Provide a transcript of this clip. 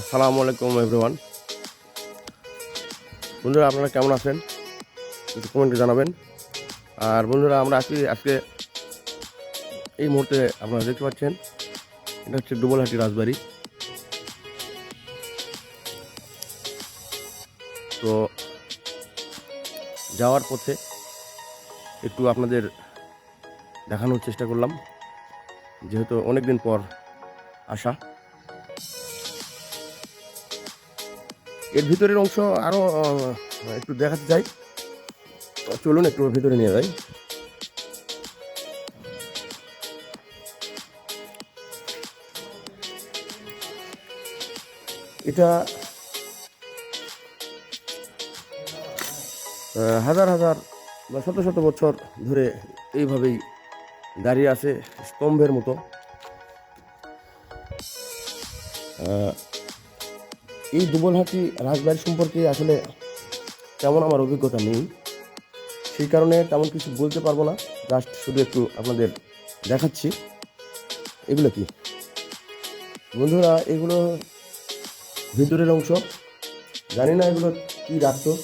আসসালামু আলাইকুম এভরিওয়ান বন্ধুরা, আপনারা কেমন আছেন? একটু কমেন্টে জানাবেন। আর বন্ধুরা, আমরা আজকে আজকে এই মুহূর্তে আপনারা দেখতে পাচ্ছেন, এটা হচ্ছে ডুবলহাটি রাজবাড়ি। তো যাওয়ার পথে একটু আপনাদের দেখানোর চেষ্টা করলাম, যেহেতু অনেক দিন পর আসা। এর ভিতরের অংশ আরও একটু দেখাতে চাই। চলুন একটু ভিতরে নিয়ে যাই। এটা হাজার হাজার বা শত শত বছর ধরে এইভাবেই দাঁড়িয়ে আছে স্তম্ভের মতো। এই দুবলহাটি রাজবাড়ি সম্পর্কে আসলে তেমন আমার অভিজ্ঞতা নেই। সেই কারণে তেমন কিছু বলতে পারব না। জাস্ট শুধু একটু আপনাদের দেখাচ্ছি। এগুলো কি? বন্ধুরা, এগুলো ভিতরের অংশ। জানি না এগুলো কী রাখতো।